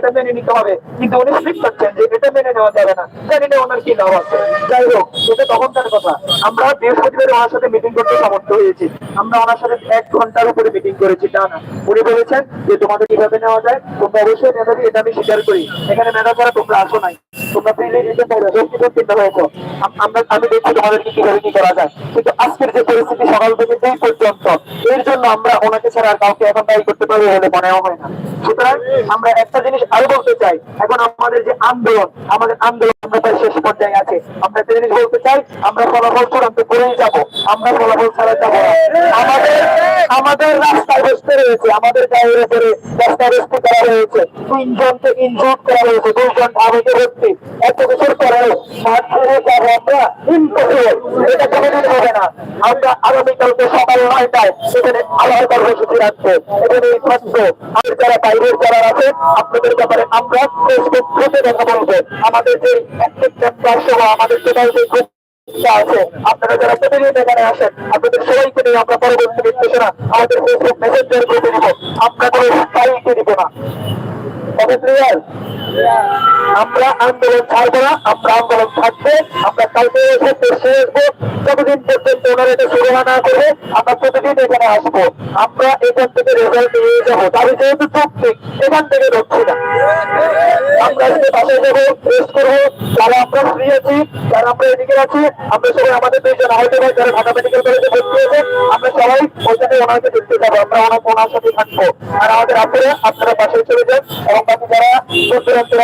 get মেনে নিতে হবে। কিন্তু উনি স্ট্রিক্ট করছেন যে এটা মেনে নেওয়া যাবে না। জানি না ওনার কি লাভ আছে। যাই হোক, এটা তখনকার কথা। আমরা বৃহস্পতিবার ওনার সাথে মিটিং করতে সমর্থ হয়েছি। আমরা ওনার সাথে এক ঘণ্টার উপরে মিটিং করেছি, তা না। উনি বলেছেন যে তোমাদের কীভাবে নেওয়া যায়? তোমরা অবশ্যই মেধাবী এটা আমি স্বীকার করি। এখানে মেধা ছাড়া তোমরা আসো নাই। তোমরা ফ্রিলি দিতে পারো ব্যক্তিগত চিন্তা হয়েছে আমরা, আমি দেখছি তোমাদেরকে কীভাবে কি করা যায়। কিন্তু আজকের যে পরিস্থিতি সকাল থেকে এই পর্যন্ত, এর জন্য আমরা ওনাকে ছাড়া আর কাউকে এখন দায়ী করতে পারি বলে মনেও হয় না। সুতরাং আমরা একটা জিনিস আরও বলতে চাই, এখন আমাদের যে আন্দোলন, আমাদের আন্দোলন শেষ পর্যায়ে আছে। আমরা জিনিস বলতে চাই, আমরা ফলাফল চূড়ান্ত করেই যাব। আমরা ফলাফল ছাড়া যাব আমাদের আমাদের রাস্তায় বসতে রয়েছে। আমাদের গায়ের উপরে রাস্তায় বসতে করা হয়েছে। তিনজনকে ইনজুর করা হয়েছে। দুইজন আবেগে ভর্তি এত কিছুর পরেও মাঠ ছেড়ে যাব আমরা ইম্পসিবল এটা কোনোদিন হবে না। আমরা আগামীকালকে সকাল নয়টায় সেখানে আলাদা কর্মসূচি রাখব এখানে থাকব আর যারা বাইরের যারা আছে, আপনাদের ব্যাপারে আমরা ফেসবুক গ্রুপে কথা বলব। আমাদের যে আমাদের যে আপনারা যারা প্রতিদিন এখানে আসেন, আপনাদের সবাইকে নিয়ে আমরা পরবর্তী নির্দেশনা আমাদের ফেসবুক মেসেঞ্জার গ্রুপে দিব আমরা না। আমরা আন্দোলন ছাড়বো না, আমরা আন্দোলন থাকব, আমরা কালকে এসে দেশে আসব, যতদিন পর্যন্ত ওনারা এটা শুরু না করবে, আমরা প্রতিদিন এখানে আসব। আমরা এখান থেকে রেজাল্ট নিয়ে যাব তবে যেহেতু চুক্তি এখান থেকে রচ্ছি না। আমরা আজকে বাসায় যাব রেস্ট করব, যারা আমরা ফ্রি আছি, যারা আমরা এদিকে আছি, আমরা সবাই আমাদের দুইজন হয়তো বা যারা ঢাকা মেডিকেল কলেজে ভর্তি হয়েছে, আমরা সবাই ওইখানে ওনাকে দেখতে যাব, আমরা ওনার সাথে থাকব। আর আমাদের আপনারা আপনারা বাসায় চলে যান, এবং বাকি যারা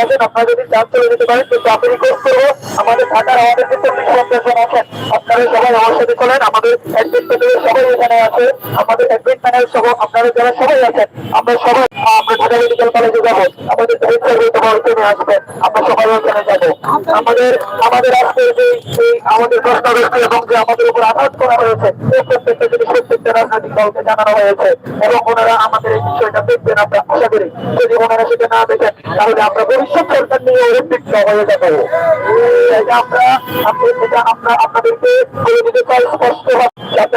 আছেন, আপনারা যদি চান চলে যেতে পারেন, কিন্তু আমি রিকোয়েস্ট করব, আমাদের ঢাকার আমাদের আছেন। আপনারা সবাই আমার সাথে করেন আমাদের অ্যাডমিট প্যানেলের সবাই এখানে আছে। আমাদের অ্যাডমিট প্যানেল সহ আপনারা যারা সবাই আছেন, আমরা সবাই আমাদের আজকে যে আমাদের প্রশ্নগ্রস্ত এবং যে আমাদের উপর আঘাত করা হয়েছে, এই প্রত্যেকটা জিনিস প্রত্যেকটা রাজনৈতিক দলকে জানানো হয়েছে এবং ওনারা আমাদের এই বিষয়টা দেখবেন আমরা আশা করি। যদি ওনারা সেটা না দেখেন, তাহলে আমরা ভবিষ্যৎ সরকার নিয়ে উদ্বিগ্ন হয়ে যাব আমরা আপনাদেরকে বলে দিতে চাই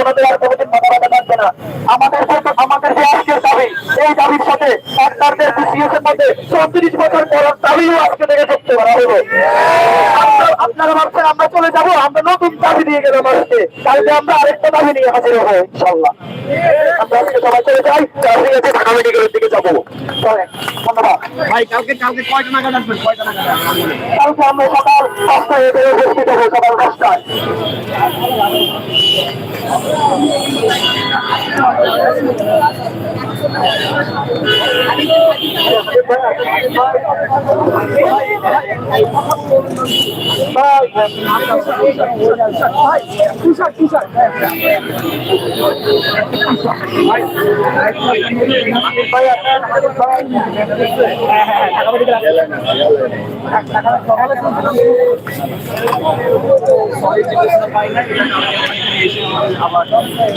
ওনাদের আর কোনোদিন মাথা ব্যথা থাকবে না। আমাদের যে আজকের দাবি, এই দাবির সাথে ডাক্তারদের মধ্যে চৌত্রিশ বছর পর দাবিও আজকে থেকে যুক্ত করা হলো। আপনারা ভাবছেন আমরা চলে যাব আমরা নতুন দাবি দিয়ে গেলাম আজকে কালকে আমরা আরেকটা দাবি নিয়ে হাজির হব ইনশাল্লাহ আমরা আজকে সবাই চলে যাই ঠিক আছে ঢাকা মেডিকেলের দিকে যাব। ধন্যবাদ। ভাই কালকে কালকে কয়টা নাগাদ আসবেন? কয়টা নাগাদ কালকে আমরা সকাল উপস্থিত হব সকাল দশটায়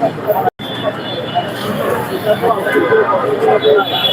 Thank you.